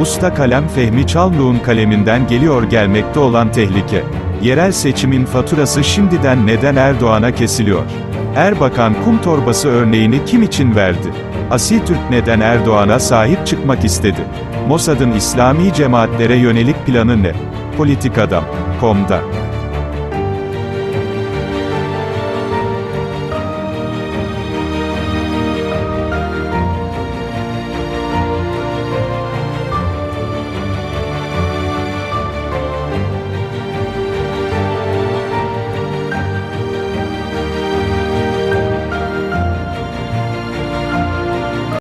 Usta kalem Fehmi Çalmık'ın kaleminden geliyor gelmekte olan tehlike. Yerel seçimin faturası şimdiden neden Erdoğan'a kesiliyor? Erbakan kum torbası örneğini kim için verdi? Asil Türk neden Erdoğan'a sahip çıkmak istedi? Mossad'ın İslami cemaatlere yönelik planı ne? Politikadam.com'da